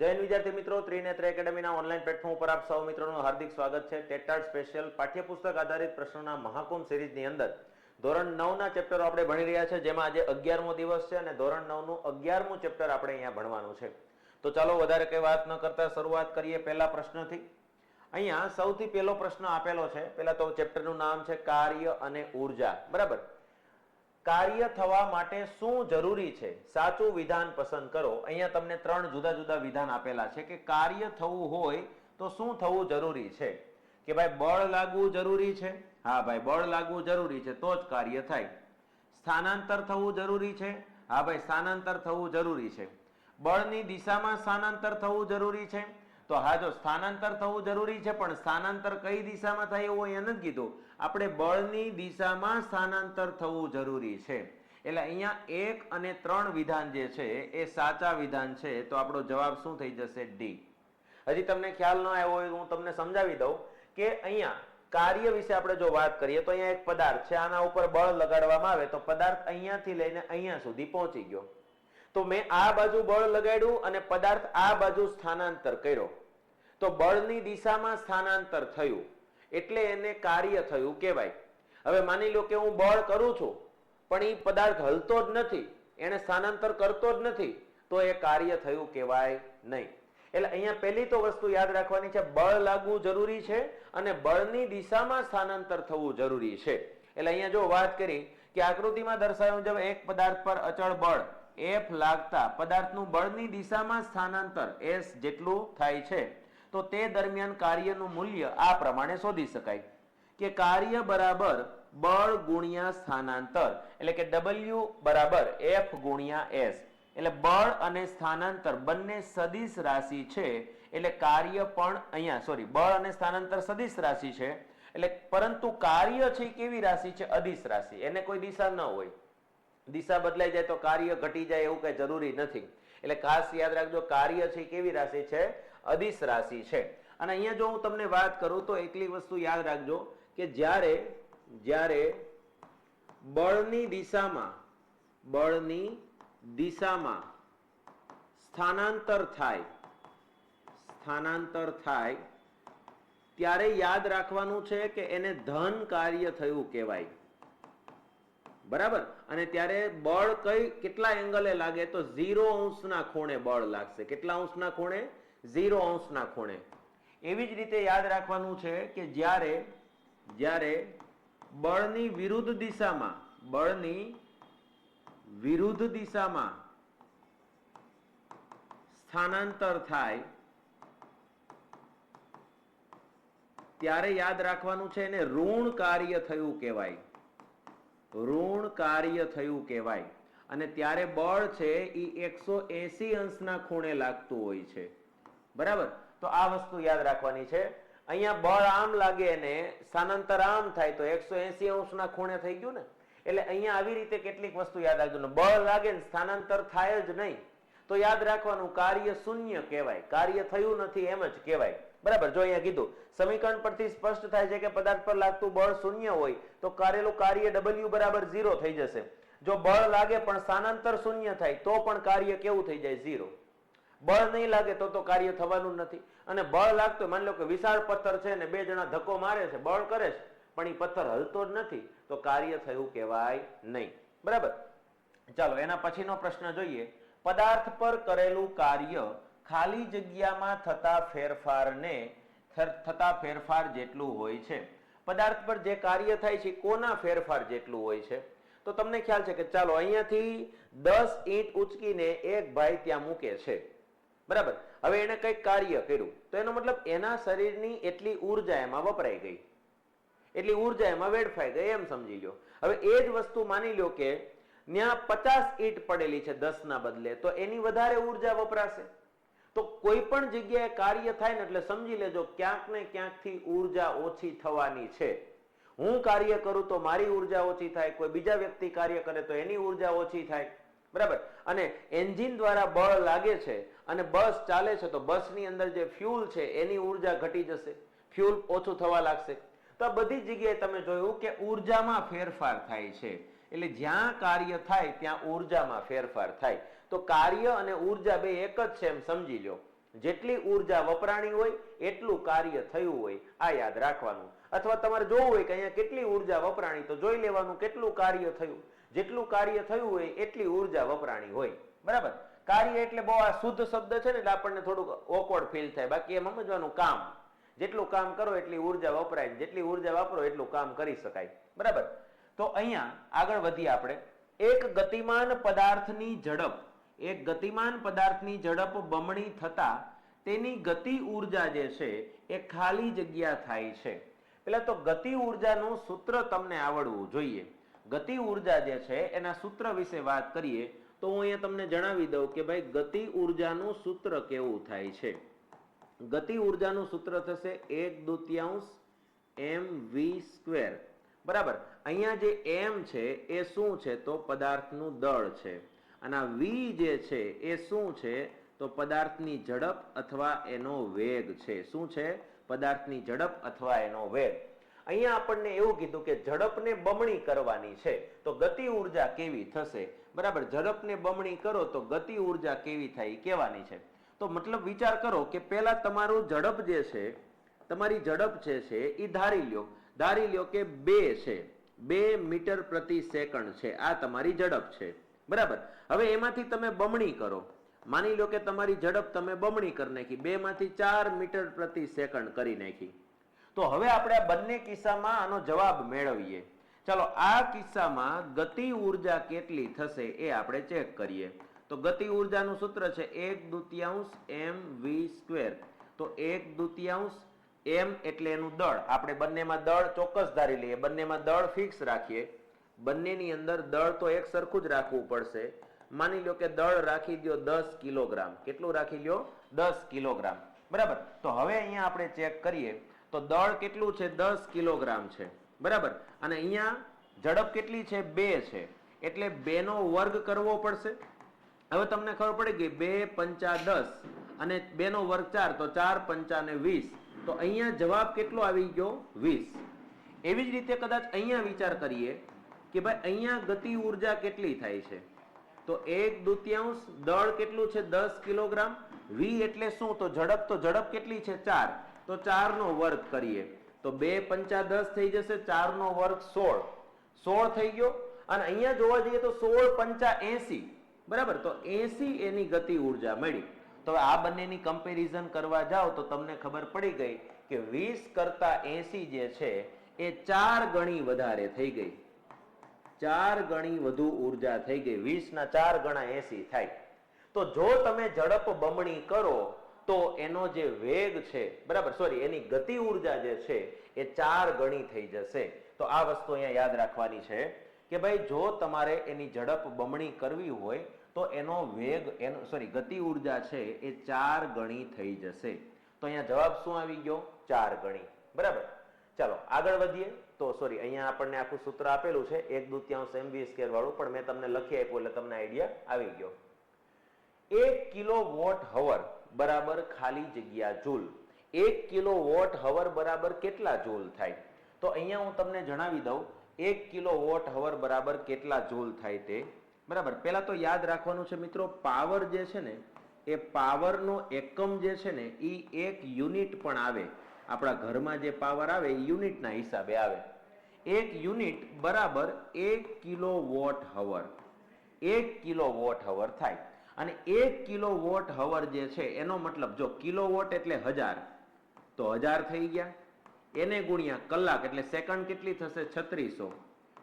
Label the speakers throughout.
Speaker 1: જૈન વિદ્યાર્થી મિત્રો, Trinetra એકેડમીના online platform ઉપર આપ સૌ મિત્રોનું હાર્દિક સ્વાગત છે. ટેટાર્ડ સ્પેશિયલ પાઠ્યપુસ્તક આધારિત પ્રશ્નોના મહાકુંભ સિરીઝની અંદર. ધોરણ નવના ચેપ્ટરો આપણે ભણી રહ્યા છે, જેમાં આજે અગિયારમો દિવસ છે અને ધોરણ નવનું અગિયારમું ચેપ્ટર આપણે અહીંયા ભણવાનું છે. તો ચાલો વધારે કઈ વાત ન કરતા શરૂઆત કરીએ પહેલા પ્રશ્નથી. અહીંયા સૌથી પહેલો પ્રશ્ન આપેલો છે, પહેલા તો ચેપ્ટરનું નામ છે, કાર્ય અને ઊર્જા. બરાબર? કાર્ય થવા માટે શું જરૂરી છે? સાચું વિધાન પસંદ કરો. અહીંયા તમને ત્રણ જુદા જુદા વિધાન આપેલા છે કે કાર્ય થવું હોય તો શું થવું જરૂરી છે? કે ભાઈ બળ લાગવું જરૂરી છે? હા ભાઈ, બળ લાગવું જરૂરી છે, તો જ કાર્ય થાય. સ્થાનાંતર થવું જરૂરી છે? હા ભાઈ, સ્થાનાંતર થવું જરૂરી છે. બળની દિશામાં સ્થાનાંતર થવું જરૂરી છે? તો હા, જો સ્થાનાંતર થવું જરૂરી છે, પણ સ્થાનાંતર કઈ દિશામાં થાય એવું અહીંયા નથી કીધું. આપણે બળની દિશામાં સ્થાનાંતર થવું જરૂરી છે. એટલે અહીંયા એક અને ત્રણ વિધાન જે છે, એ સાચા વિધાન છે, તો આપણો જવાબ શું થઈ જશે? ડી હજી તમને ખ્યાલ ન આવ્યો હોય હું તમને સમજાવી દઉં કે અહીંયા કાર્ય વિશે આપણે જો વાત કરીએ, તો અહીંયા એક પદાર્થ છે. આના ઉપર બળ લગાડવામાં આવે, તો પદાર્થ અહીંયાથી લઈને અહીંયા સુધી પહોંચી ગયો. તો મેં આ બાજુ બળ લગાડ્યું અને પદાર્થ આ બાજુ સ્થાનાંતર કર્યો. તો બળની દિશામાં સ્થાનાંતર થયું. એટલે એને કાર્ય થયું કહેવાય. હવે માની લો કે હું બળ કરું છું, પણ એ પદાર્થ હલતો જ નથી, એને સ્થાનાંતર કરતો જ નથી, તો એ કાર્ય થયું કહેવાય નહીં. એટલે અહીંયા પહેલી તો વસ્તુ યાદ રાખવાની છે, બળ લાગવું જરૂરી છે અને બળની દિશામાં સ્થાનાંતર થવું જરૂરી છે. એટલે અહીંયા જો વાત કરી કે આકૃતિમાં દર્શાવ્યું મુજબ એક પદાર્થ પર અચળ બળ એફ લાગતા પદાર્થનું બળની દિશામાં સ્થાનાંતર એસ જેટલું થાય છે. તો તે દરમિયાન કાર્યનું મૂલ્ય આ પ્રમાણે શોધી શકાય. કે કાર્ય બરાબર બળ ગુણ્યા સ્થાનાંતર, એટલે કે ડબલ્યુ બરાબર એફ ગુણ્યા એસ એટલે બળ અને સ્થાનાંતર બંને સદિશ રાશિ છે. એટલે કાર્ય પણ અહીંયા સોરી બળ અને સ્થાનાંતર સદિશ રાશિ છે. એટલે પરંતુ કાર્ય છે કેવી રાશિ છે? અદિશ રાશિ. એને કોઈ દિશા ન હોય. દિશા બદલાઈ જાય તો કાર્ય ઘટી જાય એવું કઈ જરૂરી નથી. એટલે ખાસ યાદ રાખજો, કાર્ય છે કેવી રાશિ છે? અદિશ રાશિ છે. અને અહીંયા જો હું તમને વાત કરું તો એકલી વસ્તુ યાદ રાખજો કે જ્યારે જ્યારે બળની દિશામાં બળની દિશામાં સ્થાનાંતર થાય સ્થાનાંતર થાય, ત્યારે યાદ રાખવાનું છે કે એને ધન કાર્ય થયું કહેવાય. બરાબર? અને ત્યારે બળ કઈ કેટલા એંગલે લાગે તો ઝીરો અંશના ખૂણે બળ લાગશે. કેટલા અંશના ખૂણે? ઝીરો અંશના ખૂણે. એવી જ રીતે યાદ રાખવાનું છે કે જ્યારે જ્યારે બળની વિરુદ્ધ દિશામાં બળની વિરુદ્ધ દિશામાં સ્થાનાંતર થાય ત્યારે યાદ રાખવાનું છે એને ઋણ કાર્ય થયું કહેવાય. ઋણ કાર્ય થયું કહેવાય. અને ત્યારે બળ છે એ એકસો એસી અંશના ખૂણે લાગતું હોય છે. બરાબર? તો આ વસ્તુ યાદ રાખવાની છે. અહીંયા બળ આમ લાગે ને સ્થાનાંતર આમ થાય તો એકસો એસી અંશના ખૂણે થઈ ગયું ને? એટલે અહીંયા આવી રીતે કેટલીક વસ્તુ યાદ રાખજો. બળ લાગે ને સ્થાનાંતર થાય જ નહીં. તો યાદ રાખવાનું, કાર્ય શૂન્ય કહેવાય. કાર્ય થયું નથી એમ જ કહેવાય. બરાબર? જો અહીંયા કીધું, સમીકરણ પરથી સ્પષ્ટ થાય છે કે પદાર્થ પર લાગતું બળ શૂન્ય હોય, તો કરેલું કાર્ય ડબલ્યુ બરાબર ઝીરો થઈ જશે. જો બળ લાગે પણ સ્થાનાંતર શૂન્ય થાય, તો પણ કાર્ય કેવું થઈ જાય? ઝીરો બળ નહીં લાગે તો તો કાર્ય થવાનું નથી. અને બળ લાગતું માની લો કે વિશાળ પથ્થર છે ને બે જણા ધક્કો મારે છે, બળ કરે છે, પણ એ પથ્થર હલતો જ નથી, તો કાર્ય થયું કહેવાય નહીં. બરાબર? ચાલો, એના પછીનો પ્રશ્ન જોઈએ. પદાર્થ પર કરેલું કાર્ય ખાલી જગ્યામાં થતા ફેરફારને થતા ફેરફાર જેટલું હોય છે. પદાર્થ પર જે કાર્ય થાય છે, કોના ફેરફાર જેટલું હોય છે? તો તમને ખ્યાલ છે કે ચાલો અહીંયાથી દસ ઈંટ ઉચકીને એક ભાઈ ત્યાં મૂકે છે. બરાબર? હવે એને કંઈક કાર્ય કર્યું. તો એનો મતલબ એના શરીરની એટલી ઊર્જા એમાં વપરાઈ ગઈ. એટલી ઊર્જા એમાં વેડફાઈ ગઈ, એમ સમજી લો હવે એ જ વસ્તુ માની લો કે ત્યાં પચાસ ઈટ પડેલી છે દસ ના બદલે, તો એની વધારે ઊર્જા વપરાશે. તો કોઈ પણ જગ્યાએ કાર્ય થાય ને એટલે સમજી લેજો, ક્યાંક ને ક્યાંકથી ઊર્જા ઓછી થવાની છે. હું કાર્ય કરું તો મારી ઊર્જા ઓછી થાય, કોઈ બીજા વ્યક્તિ કાર્ય કરે તો એની ઊર્જા ઓછી થાય. બરાબર? અને એન્જિન દ્વારા બળ લાગે છે અને બસ ચાલે છે તો બસની અંદર જે ફ્યુલ છે એની ઊર્જા ઘટી જશે. ફ્યુલ ઓછું થવા લાગશે. તો બધી જગ્યાએ તમે જોયું કે ઉર્જામાં ફેરફાર થાય છે. એટલે જ્યાં કાર્ય થાય, ત્યાં ઉર્જામાં ફેરફાર થાય. તો કાર્ય અને ઊર્જા બે એક જ છે એમ સમજી લો જેટલી ઊર્જા વપરાણી હોય, એટલું કાર્ય થયું હોય, આ યાદ રાખવાનું. અથવા તમારે જોવું હોય કે અહીંયા કેટલી ઊર્જા વપરાણી, તો જોઈ લેવાનું કેટલું કાર્ય થયું. જેટલું કાર્ય થયું હોય, એટલી ઊર્જા વપરાણી હોય. બરાબર? કાર્ય એટલે બહુ આ શુદ્ધ શબ્દ છે ને, એટલે આપણને થોડુંક ઓકવર્ડ ફીલ થાય. બાકી એમ સમજવાનું કામ. જેટલું કામ કરો, એટલી ઊર્જા વપરાય જેટલી ઊર્જા વાપરો, એટલું કામ કરી શકાય. બરાબર? તો અહીંયા આગળ વધીએ આપણે. એક ગતિમાન પદાર્થની ઝડપ. એક ગતિમાન પદાર્થની ઝડપ બમણી થતા તેની ગતિ ઊર્જા જે છે એ ખાલી જગ્યા થાય છે. પેલા તો ગતિ ઉર્જાનું સૂત્ર તમને આવડવું જોઈએ. ગતિ ઊર્જા જે છે એના સૂત્ર વિશે વાત કરીએ તો હું અહીંયા તમને જણાવી દઉં કે ભાઈ ગતિ ઉર્જાનું સૂત્ર કેવું થાય છે. ગતિ ઉર્જાનું સૂત્ર થશે એક દુત્યાંશ એમ વી સ્ક્વેર. બરાબર. અહીંયા જે એમ છે, એ શું છે? તો પદાર્થનું દળ છે. અને વી જે છે, એ શું છે? તો પદાર્થની ઝડપ અથવા એનો વેગ છે. શું છે? પદાર્થની ઝડપ અથવા એનો વેગ. અહીંયા આપણને એવું કીધું કે ઝડપને બમણી કરવાની છે. તો ગતિ ઊર્જા કેવી થશે? બરાબર. ઝડપને બમણી કરો તો ગતિ ઊર્જા કેવી થાય કહેવાની છે. તો મતલબ વિચાર કરો કે પહેલા તમારું ઝડપ જે છે, તમારી ઝડપ જે છે, એ ધારી લ્યો. ધારી લ્યો કે બે છે. બે મીટર પ્રતિ સેકન્ડ છે. આ તમારી ઝડપ છે. બરાબર? હવે એમાંથી તમે બમણી કરો. માની લો કે તમારી ઝડપ તમે બમણી કરી નાખી. બે માંથી ચાર મીટર પ્રતિ સેકન્ડ કરી નાખી. તો હવે આપણે આ બંને કિસ્સામાં આનો જવાબ મેળવીએ. ચાલો, આ કિસ્સામાં ગતિ ઊર્જા કેટલી થશે એ આપણે ચેક કરીએ. તો ગતિ ઉર્જાનું સૂત્ર છે એક દુત્યાંશ એમ વી સ્ક્વેર. તો એક દુત્યાંશ એમ એટલે એનું દળ. આપણે બંનેમાં દળ ચોક્કસ ધારી લઈએ. બંનેમાં દળ ફિક્સ રાખીએ. બંનેની અંદર દળ તો એક સરખું જ રાખવું પડશે. માની લો કે દળ રાખી દો દસ કિલોગ્રામ. કેટલું રાખી લ્યો? દસ કિલોગ્રામ. બરાબર? તો હવે અહીંયા આપણે ચેક કરીએ. તો દળ કેટલું છે? દસ કિલોગ્રામ છે. બરાબર? અને અહીંયા ઝડપ કેટલી છે? બે છે. એટલે બે નો વર્ગ કરવો પડશે. હવે તમને ખબર પડી ગઈ, બે પંચા દસ. અને બે નો વર્ગ ચાર, તો ચાર પંચા ને વીસ. તો અહીંયા જવાબ કેટલો આવી ગયો? વીસ. એવી જ રીતે કદાચ અહીંયા વિચાર કરીએ કે ભાઈ અહીંયા ગતિ ઊર્જા કેટલી થાય છે? તો એક દુત્યાંશ દળ કેટલું છે? દસ કિલોગ્રામ. વી એટલે શું? તો ઝડપ તો ઝડપ કેટલી છે? ચાર. તો ચાર નો વર્ગ કરીએ. તો બે પંચા દસ થઈ જશે ચાર નો વર્ગ સોળ. સોળ થઈ ગયો. અને અહીંયા જોવા જઈએ તો સોળ પંચા એસી. બરાબર? તો એસી એની ગતિ ઊર્જા મળી. તો આ બંનેની કમ્પેરિઝન કરવા જાઓ તો તમને ખબર પડી ગઈ કે વીસ કરતા એસી જે છે, એ ચાર ગણી વધારે થઈ ગઈ. ચાર ગણી વધુ ઊર્જા થઈ ગઈ. વીસ ના ચાર ગણા એસી થાય. તો જો તમે ઝડપ બમણી કરો, તો એનો જે વેગ છે, બરાબર સોરી એની ગતિ ઊર્જા જે છે, એ ચાર ગણી થઈ જશે. તો આ વસ્તુ અહીંયા યાદ રાખવાની છે કે ભાઈ, જો તમારે એની ઝડપ બમણી કરવી હોય તો એનો વેગ, એનો સોરી ગતિ ઊર્જા છે એ ચાર ગણી થઈ જશે. તો અહીંયા જવાબ શું આવી ગયો? ચાર ગણી. બરાબર? ચાલો, આગળ વધીએ. તો સોરી અહીંયા આપણને આખું સૂત્ર આપેલું છે, એક દુત્યાંશ એમવી સ્કેર વાળું, પણ મેં તમને લખી આપ્યું એટલે તમને આઈડિયા આવી ગયો. એક કિલો વોટ હવર બરાબર ખાલી જગ્યા જૂલ એક કિલો વોટ હવર બરાબર કેટલા જૂલ થાય? તો અહીંયા હું તમને જણાવી દઉં, એક કિલો વોટ હવર બરાબર કેટલા જૂલ થાય તે? બરાબર. પહેલા તો યાદ રાખવાનું છે મિત્રો પાવર જે છે ને, એ પાવરનો એકમ જે છે ને એ એક યુનિટ પણ આવે. આપણા ઘરમાં જે પાવર આવે, એ યુનિટના હિસાબે આવે. એક યુનિટ બરાબર એક કિલો વોટ હવર એક કિલો વોટ હવર થાય. અને એક કિલો વોટ હવર જે છે, એનો મતલબ જો કિલો વોટ એટલે હજાર, તો હજાર થઈ ગયા. એને ગુણ્યા કલાક, એટલે સેકન્ડ કેટલી થશે? છત્રીસો.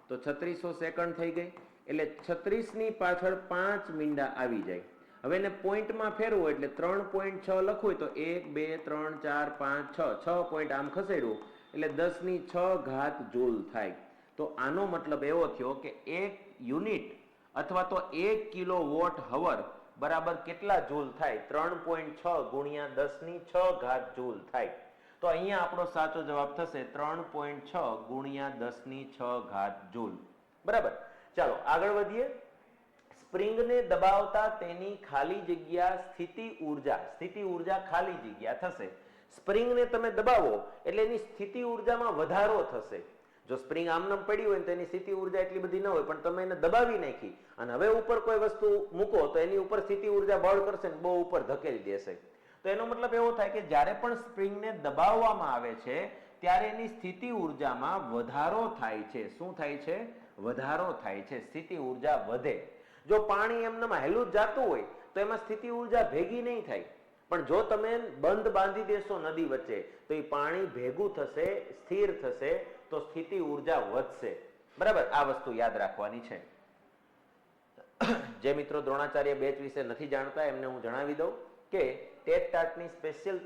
Speaker 1: તો છત્રીસો સેકન્ડ થઈ ગઈ. એટલે છત્રીસની પાછળ પાંચ મીંડા આવી જાય. હવે એને પોઈન્ટમાં ફેરવો એટલે ત્રણ પોઈન્ટ છ લખવું તો એક, બે, ત્રણ, ચાર, પાંચ, છ. છ પોઈન્ટ આમ ખસેડવું એટલે દસની છ ઘાત જૂલ થાય. તો આનો મતલબ એવો થયો કે એક યુનિટ અથવા તો એક કિલો વોટ હવર બરાબર કેટલા જૂલ થાય? ત્રણ પોઈન્ટ છ ગુણ્યા દસની છ ઘાત જૂલ થાય. તો અહીંયા આપણો સાચો જવાબ થશે ત્રણ પોઈન્ટ છ ગુણ્યા દસની છ ઘાત જૂલ. બરાબર? ચાલો આગળ વધીએ. સ્પ્રિંગને દબાવતા તેની ખાલી જગ્યા સ્થિતિ ઊર્જા સ્થિતિ ઊર્જા ખાલી જગ્યા થશે. સ્પ્રિંગને તમે દબાવો એટલે એની સ્થિતિ ઉર્જામાં વધારો થશે. જો સ્પ્રિંગ આમનામ પડી હોય તો એની સ્થિતિ ઊર્જા એટલી બધી ન હોય, પણ તમે એને દબાવી નાખી અને હવે ઉપર કોઈ વસ્તુ મૂકો તો એની ઉપર સ્થિતિ ઊર્જા બળ કરશે ને બહુ ઉપર ધકેલી દેશે. તો એનો મતલબ એવો થાય કે જ્યારે પણ સ્પ્રિંગને દબાવવામાં આવે છે, ત્યારે એની સ્થિતિ ઉર્જામાં વધારો થાય છે. શું થાય છે? વધારો થાય છે, સ્થિતિ ઊર્જા વધે. જો પાણી એમને હેલું જ જાતું હોય, તો એમાં સ્થિતિ ઊર્જા ભેગી નહીં થાય. પણ જો તમે બંધ બાંધી દેશો નદી વચ્ચે, તો એ પાણી ભેગું થશે, સ્થિર થશે, તો સ્થિતિ ઊર્જા વધશે. બરાબર? આ વસ્તુ યાદ રાખવાની છે. જે મિત્રો દ્રોણાચાર્ય બેચ વિશે નથી જાણતા, એમને હું જણાવી દઉં કે ટેટ ટાટની સ્પેશિયલ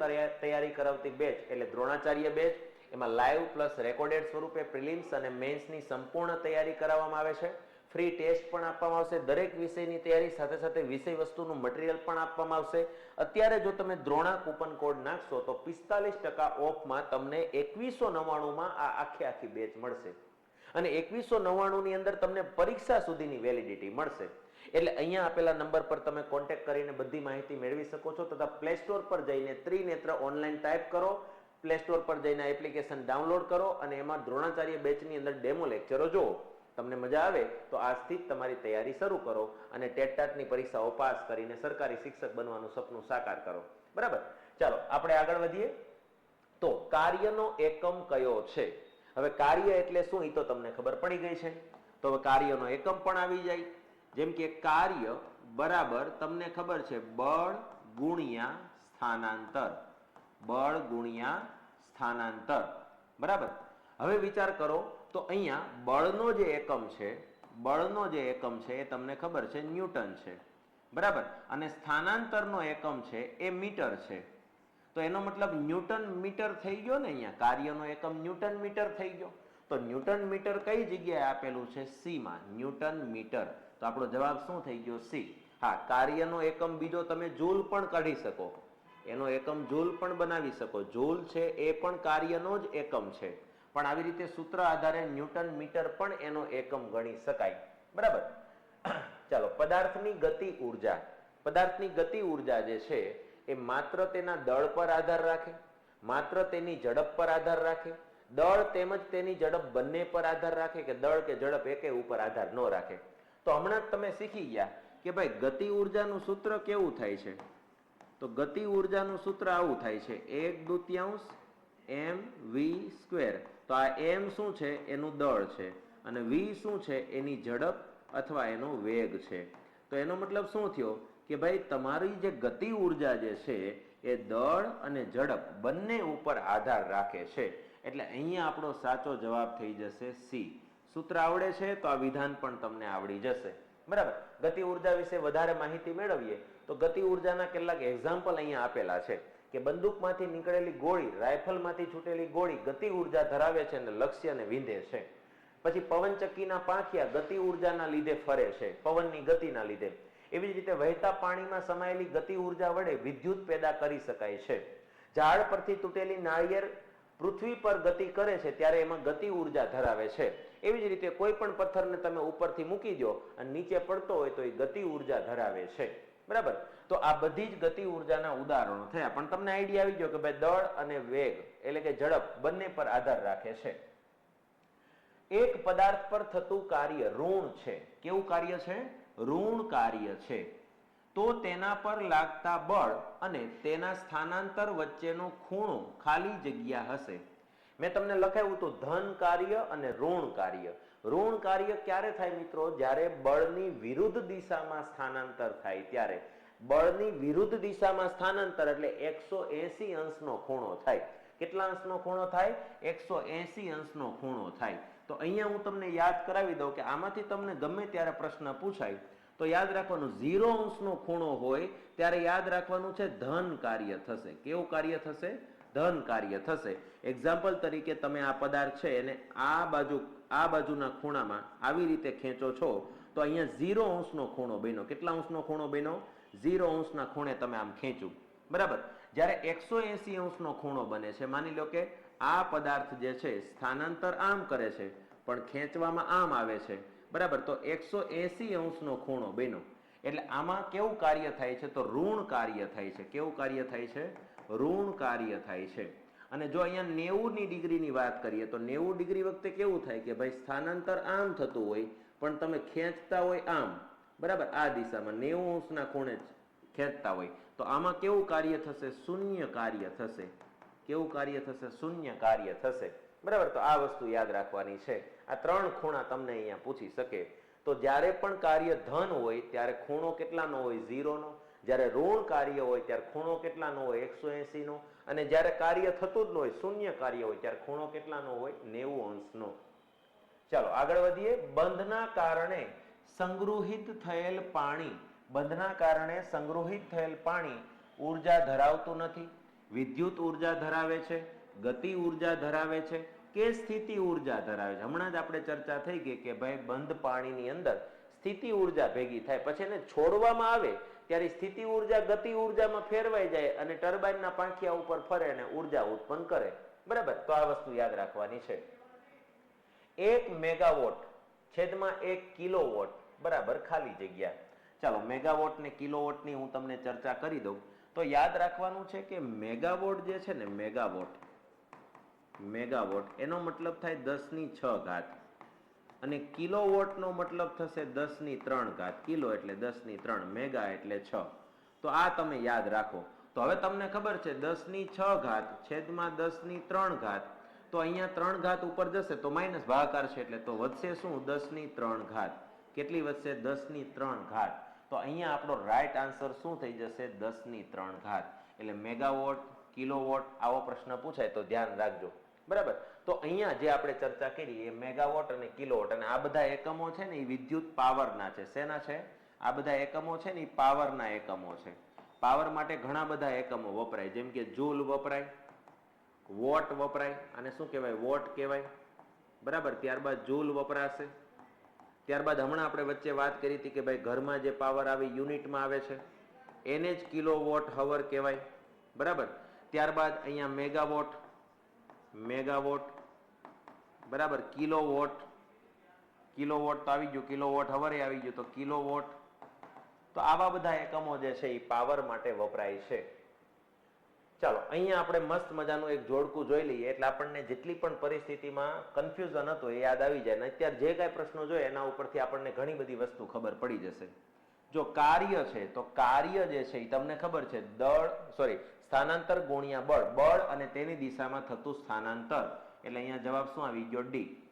Speaker 1: તૈયારી કરાવતી બેચ એટલે દ્રોણાચાર્ય બેચ એમાં લાઈવ પ્લસ રેકોર્ડેડ સ્વરૂપે પ્રિલિમ્સ અને મેન્સની સંપૂર્ણ તૈયારી કરાવવામાં આવે છે. ફ્રી ટેસ્ટ પણ આપવામાં આવશે. દરેક વિષયની તૈયારી સાથે સાથે વિષય વસ્તુનું મટીરિયલ પણ આપવામાં આવશે. અત્યારે જો તમે દ્રોણા કૂપન કોડ નાખશો તો પિસ્તાલીસ ટકા ઓફમાં તમને એકવીસો નવ્વાણુંમાં આ આખી આખી બેચ મળશે. અને એકવીસો નવ્વાણુંની અંદર તમને પરીક્ષા સુધીની વેલિડિટી મળશે. એટલે અહીંયા આપેલા નંબર પર તમે કોન્ટેક્ટ કરીને બધી માહિતી મેળવી શકો છો તથા પ્લે સ્ટોર પર જઈને ત્રિનેત્ર ઓનલાઈન ટાઈપ કરો. પ્લે સ્ટોર પર જઈને એપ્લિકેશન ડાઉનલોડ કરો અને એમાં દ્રોણાચાર્ય બેચની અંદર ડેમો લેક્ચરો જુઓ. તમને મજા આવે તો આજથી જ તમારી તૈયારી શરૂ કરો અને ટેટટાટની પરીક્ષાઓ પાસ કરીને સરકારી શિક્ષક બનવાનું સપનું સાકાર કરો. બરાબર? ચાલો, આપણે આગળ વધીએ. તો કાર્યનો એકમ કયો છે? હવે કાર્ય એટલે શું એ તો તમને ખબર પડી ગઈ છે. તો હવે કાર્યનો એકમ પણ આવી જાય. જેમ કે કાર્ય બરાબર તમને ખબર છે બળ ગુણ્યા સ્થાનાંતર. બળ ગુણ્યા સ્થાનાંતર. બરાબર? હવે વિચાર કરો, તો અહીંયા બળનો જે એકમ છે, બળનો જે એકમ છે એ તમને ખબર છે ન્યૂટન છે. બરાબર? અને સ્થાનાંતરનો એકમ છે એ મીટર છે. તો એનો મતલબ ન્યૂટન મીટર થઈ ગયો ને અહીંયા, કાર્યનો એકમ ન્યૂટન મીટર થઈ ગયો. તો ન્યૂટન મીટર કઈ જગ્યાએ આપેલું છે? સીમાં. Newton metre. તો આપણો જવાબ શું થઈ ગયો? સી. હા, કાર્યનો એકમ બીજો તમે જૂલ પણ કાઢી શકો. એનો એકમ જૂલ પણ બનાવી શકો. જૂલ છે એ પણ કાર્યનો જ એકમ છે. પણ આવી રીતે સૂત્ર આધારે ન્યૂટન મીટર પણ એનો એકમ ગણી શકાય. બરાબર? ચાલો, પદાર્થની ગતિ ઊર્જા. પદાર્થની ગતિ ઊર્જા જે છે, એ માત્ર તેના દળ પર આધાર રાખે, માત્ર તેની ઝડપ પર આધાર રાખે, દળ તેમજ તેની ઝડપ બંને પર આધાર રાખે કે દળ કે ઝડપ એકે ઉપર આધાર ન રાખે. તો હમણાં તમે શીખી ગયા કે ભાઈ ગતિ ઉર્જાનું સૂત્ર કેવું થાય છે? તો ગતિ ઉર્જાનું સૂત્ર આવું થાય છે. એક દુત્યાંશ એમ વી સ્ક્વેર. તો આ એમ શું છે? એનું દળ છે. અને વી શું છે? એની ઝડપ અથવા એનો વેગ છે. તો એનો મતલબ શું થયો? કે ભાઈ તમારી જે ગતિ ઊર્જા જે છે, એ દળ અને ઝડપ બંને ઉપર આધાર રાખે છે. એટલે અહીંયા આપણો સાચો જવાબ થઈ જશે સી. સૂત્ર આવડે છે? તો આ વિધાન પણ તમને આવડી જશે. બરાબર. ગતિ ઊર્જા વિશે વધારે માહિતી મેળવીએ તો ગતિ ઉર્જાના કેટલાક એક્ઝામ્પલ અહીંયા આપેલા છે કે બંદૂકમાંથી નીકળેલી ગોળી, રાઇફલમાંથી છૂટેલી ગોળી ગતિ ઊર્જા ધરાવે છે અને લક્ષ્યને વિંધે છે. પછી પવનચક્કીના પાંખિયા ગતિ ઉર્જાના લીધે ફરે છે, પવનની ગતિના લીધે. એવી જ રીતે વહેતા પાણીમાં સમાયેલી ગતિ ઊર્જા વડે વિદ્યુત પેદા કરી શકાય છે. ઝાડ પરથી તૂટેલી નાળિયેર પૃથ્વી પર ગતિ કરે છે, ત્યારે એમાં ગતિ ઊર્જા ધરાવે છે. એવી જ રીતે કોઈ પણ પથ્થરને તમે ઉપરથી મૂકી દો અને નીચે પડતો હોય તો એ ગતિ ઊર્જા ધરાવે છે. બરાબર? તો આ બધી જ ગતિ ઉર્જાના ઉદાહરણો થયા. પણ તમને આઈડિયા આવી ગયો કે ભાઈ દળ અને વેગ એટલે કે ઝડપ બંને પર આધાર રાખે છે. એક પદાર્થ પર થતું કાર્ય ઋણ છે. કેવું કાર્ય છે? ઋણ કાર્ય છે. તો તેના પર લાગતા બળ અને તેના સ્થાનાંતર વચ્ચેનો ખૂણો ખાલી જગ્યા હશે. મેં તમને લખાવ્યું હતું ધન કાર્ય અને ઋણ કાર્ય. ઋણ કાર્ય ક્યારે થાય મિત્રો? જ્યારે બળની વિરુદ્ધ દિશામાં સ્થાનાંતર થાય ત્યારે. બળની વિરુદ્ધ દિશામાં સ્થાનાંતર એટલે એકસો એસી અંશનો ખૂણો થાય. કેટલા અંશનો ખૂણો થાય? એકસો એસી અંશનો ખૂણો થાય. તો અહીંયા હું તમને યાદ કરાવી દઉં કે આમાંથી તમને ગમે ત્યારે પ્રશ્ન પૂછાય, તો યાદ રાખવાનું, ઝીરો અંશનો ખૂણો હોય, ત્યારે યાદ રાખવાનું છે ધન કાર્ય થશે. કેવું કાર્ય થશે? ધન કાર્ય થશે. એક્ઝામ્પલ તરીકે તમે આ પદાર્થ છે એને આ બાજુ, આ બાજુના ખૂણામાં આવી રીતે ખેંચો છો, તો અહીંયા ઝીરો અંશનો ખૂણો બન્યો. કેટલા અંશનો ખૂણો બન્યો? ઝીરો અંશના ખૂણે તમે આમ ખેંચું. બરાબર? જ્યારે એકસો એસી અંશનો ખૂણો બને છે, માની લો કે આ પદાર્થ જે છે સ્થાનાંતર આમ કરે છે, પણ ખેંચવામાં આમ આવે છે. બરાબર? તો એકસો એસી અંશનો ખૂણો બન્યો. એટલે આમાં કેવું કાર્ય થાય છે? તો ઋણ કાર્ય થાય છે. કેવું કાર્ય થાય છે? ઋણ કાર્ય થાય છે. અને જો અહીંયા નેવુંની ડિગ્રીની વાત કરીએ તો નેવું ડિગ્રી વખતે કેવું થાય કે ભાઈ સ્થાનાંતર આમ થતું હોય, પણ તમે ખેંચતા હોય આમ. બરાબર? આ દિશામાં નેવું અંશના ખૂણે ખેંચતા હોય. તો આમાં કેવું કાર્ય થશે? શૂન્ય કાર્ય થશે. કેવું કાર્ય થશે? શૂન્ય કાર્ય થશે. બરાબર? તો આ વસ્તુ યાદ રાખવાની છે. આ ત્રણ ખૂણા તમને અહીંયા પૂછી શકે. તો જ્યારે પણ કાર્ય ધન હોય, ત્યારે ખૂણો કેટલાનો હોય? ઝીરોનો. જ્યારે ઋણ કાર્ય હોય ત્યારે ખૂણો કેટલાનો હોય? એકસો નો. અને જ્યારે કાર્ય થતું જ ન હોય, શૂન્ય કાર્ય હોય, ત્યારે ખૂણો કેટલાનો હોય? નેવું અંશનો ચાલો, આગળ વધીએ. બંધના કારણે સંગૃહિત થયેલ પાણી, બંધના કારણે સંગૃહિત થયેલ પાણી ઊર્જા ધરાવતું નથી. વિદ્યુત ઊર્જા ધરાવે છે, ગતિ ઊર્જા ધરાવે છે, કે સ્થિતિ ઊર્જા ધરાવે છે? હમણાં જ આપણે ચર્ચા થઈ ગઈ કે ભાઈ બંધ પાણીની અંદર સ્થિતિ ઊર્જા ભેગી થાય. પછી એને છોડવામાં આવે ત્યારે સ્થિતિ ઊર્જા ગતિ ઉર્જામાં ફેરવાઈ જાય અને ટર્બાઇનના પાંખિયા ઉપર ફરે અને ઊર્જા ઉત્પન્ન કરે. બરાબર? તો આ વસ્તુ યાદ રાખવાની છે. એક મેગાવોટ છેદમાં એક કિલોવોટ બરાબર ખાલી જગ્યા. ચાલો, મેગાવોટ ને કિલોવોટની હું તમને ચર્ચા કરી દઉં. તો યાદ રાખવાનું છે કે મેગાવોટ જે છે ને, મેગાવોટ મેગાવોટ, એનો મતલબ થાય દસની છ ઘાત. અને કિલોવોટનો મતલબ થશે દસની ત્રણ ઘાત. કિલો એટલે દસની ત્રણ, મેગા એટલે છ. તો આ તમે યાદ રાખો. તો હવે તમને ખબર છે દસની છ ઘાત છેદમાં દસની ત્રણ ઘાત. તો અહીંયા ત્રણ ઘાત ઉપર જશે તો માઇનસ ભાગાકાર છે એટલે તો વધશે શું? દસની ત્રણ ઘાત. કેટલી વધશે? દસની ત્રણ ઘાત. તો અહીંયા આપણો રાઈટ આન્સર શું થઈ જશે? દસની ત્રણ ઘાત. એટલે મેગાવોટ, કિલોવોટ આવો પ્રશ્ન પૂછાય તો ધ્યાન રાખજો. બરાબર? તો અહીંયા જે આપણે ચર્ચા કરી એ મેગાવોટ અને કિલોવોટ અને આ બધા એકમો છે ને એ વિદ્યુત પાવરના છે. શેના છે? આ બધા એકમો છે ને એ પાવરના એકમો છે. પાવર માટે ઘણા બધા એકમો વપરાય. જેમ કે જૂલ વપરાય, વોટ વપરાય અને શું કહેવાય? વોટ કહેવાય. બરાબર? ત્યારબાદ જૂલ વપરાશે. ત્યારબાદ હમણાં આપણે વચ્ચે વાત કરી હતી કે ભાઈ ઘરમાં જે પાવર આવે યુનિટમાં આવે છે. એને જ કિલો વોટ હવર કહેવાય. બરાબર? ત્યારબાદ અહીંયા મેગાવોટ મેગાવોટ, બરાબર કિલો વોટ કિલો વોટ તો આવી ગયું કિલો વોટ હવરે આવી ગયું, તો કિલો વોટ તો આવા બધા એકમો જે છે એ પાવર માટે વપરાય છે. ચાલો, અહીંયા આપણે મસ્ત મજાનું એક જોડકું જોઈ લઈએ, એટલે આપણને જેટલી પણ પરિસ્થિતિમાં કન્ફ્યુઝન હતું, એ યાદ આવી જાય. અને અત્યારે જે કાંઈ પ્રશ્નો જોઈએ, એના ઉપરથી આપણને ઘણી બધી વસ્તુ ખબર પડી જશે. જો કાર્ય છે, તો કાર્ય જે છે એ તમને ખબર છે, દળ સોરી સ્થાનાંતર ગુણ્યા બળ બળ અને તેની દિશામાં થતું સ્થાનાંતર. એટલે અહીંયા જવાબ શું આવી ગયો? ડી.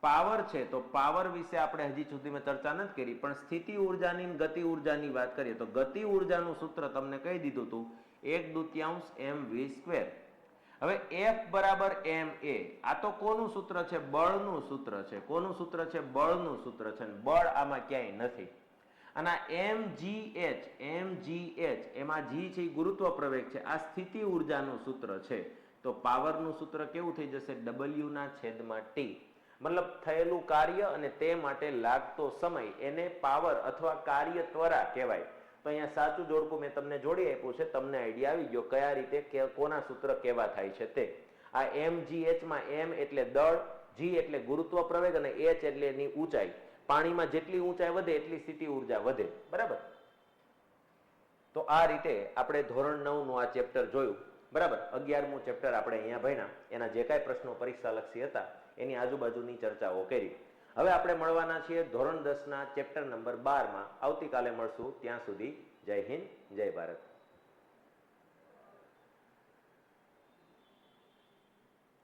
Speaker 1: પાવર છે, તો પાવર વિશે આપણે હજી સુધીમાં ચર્ચા નથી કરી, પણ સ્થિતિ ઉર્જાની ગતિ ઉર્જાની વાત કરીએ, તો ગતિ ઉર્જાનું સૂત્ર તમને કહી દીધું હતું એક દુત્યાંશ એમ વી સ્ક્વેર. હવે એફ બરાબર એમ એ, આ તો કોનું સૂત્ર છે? બળનું સૂત્ર છે. કોનું સૂત્ર છે? બળનું સૂત્ર છે. બળ આમાં ક્યાંય નથી. અને એમ જી એચ, એમ જી એચ, એમાં જી છે ગુરુત્વ પ્રવેગ છે. આ સ્થિતિ ઉર્જાનું સૂત્ર છે. તો પાવરનું સૂત્ર કેવું થઈ જશે? ડબલ્યુ ના છેદમાં ટી મતલબ થયેલું કાર્ય અને તે માટે લાગતો સમય એને પાવર અથવા કાર્ય ત્વરા કહેવાય. તો અહીંયા સાચું જોડકું મેં તમને જોડી આપ્યું છે. તમને આઈડિયા આવી ગયો કયા રીતે કોના સૂત્ર કેવા થાય છે તે. આ એમ જી એચમાં એમ એટલે દળ, જી એટલે ગુરુત્વ પ્રવેગ અને એચ એટલે એની ઊંચાઈ. પાણીમાં જેટલી ઊંચાઈ વધે, એટલી સ્થિતિ ઊર્જા વધે. બરાબર? તો આ રીતે આપણે ધોરણ નવનું આ ચેપ્ટર જોયું. બરાબર? અગિયારમું ચેપ્ટર આપણે અહીંયા ભણ્યા. એના જે કાંઈ પ્રશ્નો પરીક્ષા લક્ષી હતા, એની આજુબાજુની ચર્ચાઓ કરી. હવે આપણે મળવાના છીએ ધોરણ દસ ના ચેપ્ટર નંબર બારમાં. આવતીકાલે મળશું. ત્યાં સુધી જય હિન્દ, જય ભારત.